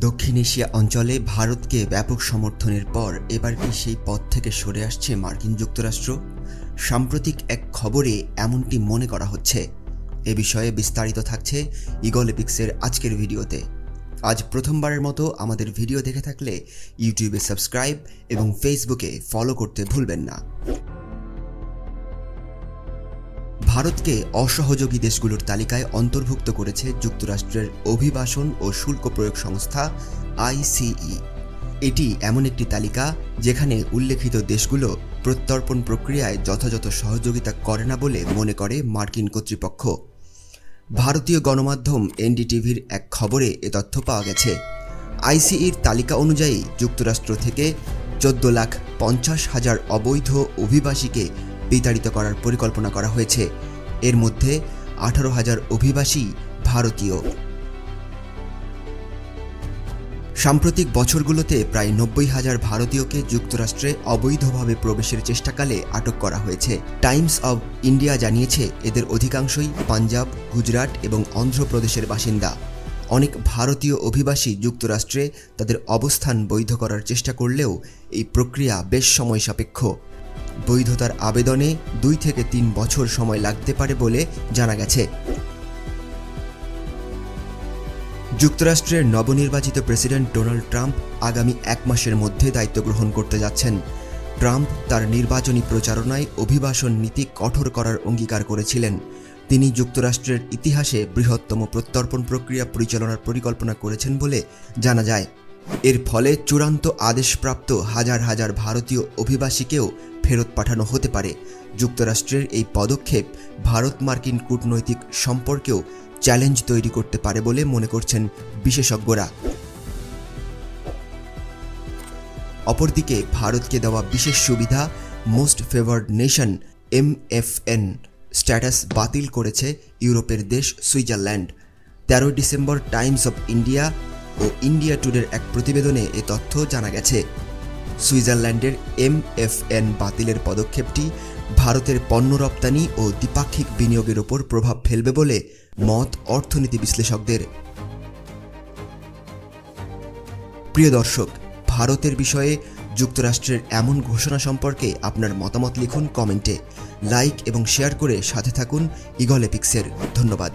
দক্ষিণ এশিয়া অঞ্চলে ভারতকে ব্যাপক সমর্থনের পর এবার কি সেই পথ থেকে সরে আসছে মার্কিন যুক্তরাষ্ট্র? সাম্প্রতিক এক খবরে এমনটি মনে করা হচ্ছে। এ বিষয়ে বিস্তারিত থাকছে ইগল এপিক্সের আজকের ভিডিওতে। আজ প্রথমবারের মতো আমাদের ভিডিও দেখে থাকলে ইউটিউবে সাবস্ক্রাইব এবং ফেসবুকে ফলো করতে ভুলবেন না। ভারতকে অসহযোগী দেশগুলোর তালিকায় অন্তর্ভুক্ত করেছে যুক্তরাষ্ট্রের অভিবাসন ও শুল্ক প্রয়োগ সংস্থা আইসিই। এটি এমন একটি তালিকা যেখানে উল্লেখিত দেশগুলো প্রত্যর্পণ প্রক্রিয়ায় যথাযথ সহযোগিতা করে না বলে মনে করে মার্কিন কর্তৃপক্ষ। ভারতীয় গণমাধ্যম এনডিটিভির এক খবরে এ তথ্য পাওয়া গেছে। আইসিইর তালিকা অনুযায়ী যুক্তরাষ্ট্র থেকে চোদ্দ লাখ পঞ্চাশ হাজার অবৈধ অভিবাসীকে বিতাড়িত করার পরিকল্পনা করা হয়েছে। এর মধ্যে আঠারো হাজার অভিবাসী ভারতীয়। সাম্প্রতিক বছরগুলোতে প্রায় নব্বই হাজার ভারতীয়কে যুক্তরাষ্ট্রে অবৈধভাবে প্রবেশের চেষ্টাকালে আটক করা হয়েছে। টাইমস অব ইন্ডিয়া জানিয়েছে, এদের অধিকাংশই পাঞ্জাব, গুজরাট এবং অন্ধ্রপ্রদেশের বাসিন্দা। অনেক ভারতীয় অভিবাসী যুক্তরাষ্ট্রে তাদের অবস্থান বৈধ করার চেষ্টা করলেও এই প্রক্রিয়া বেশ সময় সাপেক্ষ। বৈধতার আবেদনে দুই থেকে তিন বছর সময় লাগতে পারে বলে জানা গেছে। যুক্তরাষ্ট্রের নবনির্বাচিত প্রেসিডেন্ট ডোনাল্ড ট্রাম্প আগামী এক মাসের মধ্যে দায়িত্ব গ্রহণ করতে যাচ্ছেন। ট্রাম্প তার নির্বাচনী প্রচারণায় অভিবাসন নীতি কঠোর করার অঙ্গীকার করেছিলেন। তিনি যুক্তরাষ্ট্রের ইতিহাসে বৃহত্তম প্রত্যর্পণ প্রক্রিয়া পরিচালনার পরিকল্পনা করেছেন বলে জানা যায়। এর ফলে চূড়ান্ত আদেশপ্রাপ্ত হাজার হাজার ভারতীয় অভিবাসীকেও ফেরত পাঠানো হতে পারে। যুক্তরাষ্ট্রের এই পদক্ষেপ ভারত মার্কিন কূটনৈতিক সম্পর্কেও চ্যালেঞ্জ তৈরি করতে পারে বলে মনে করছেন বিশেষজ্ঞরা। অপরদিকে ভারতকে দেওয়া বিশেষ সুবিধা most favoured nation MFN status বাতিল করেছে ইউরোপের দেশ সুইজারল্যান্ড। তেরোই ডিসেম্বর টাইমস অব ইন্ডিয়া ও ইন্ডিয়া টুডের এক প্রতিবেদনে এ তথ্য জানা গেছে। সুইজারল্যান্ডের এমএফএন বাতিলের পদক্ষেপটি ভারতের পণ্য রপ্তানি ও দ্বিপাক্ষিক বিনিয়োগের ওপর প্রভাব ফেলবে বলে মত অর্থনীতি বিশ্লেষকদের। প্রিয় দর্শক, ভারতের বিষয়ে যুক্তরাষ্ট্রের এমন ঘোষণা সম্পর্কে আপনার মতামত লিখুন কমেন্টে। লাইক এবং শেয়ার করে সাথে থাকুন ইগল এপিক্সের। ধন্যবাদ।